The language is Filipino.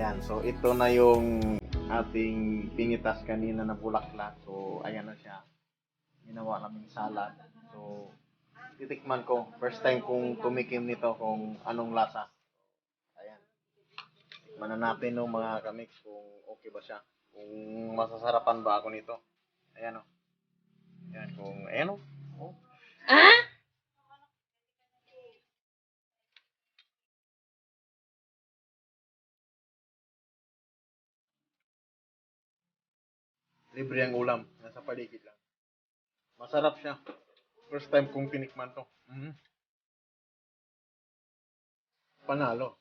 Ayan, so ito na yung ating pinitas kanina na bulaklak. So, ayan na siya. Ginawa naming salad. So, titikman ko. First time kong tumikim nito kung anong lasa. Ayan. Tikman na natin no, mga kamix kung okay ba siya. Kung masasarapan ba ako nito. Ayan o. Ayan, kung, ayan o. Oh. Libre ang ulam. Nasa paligid lang. Masarap siya. First time kong tinikman to. Mhm. Panalo.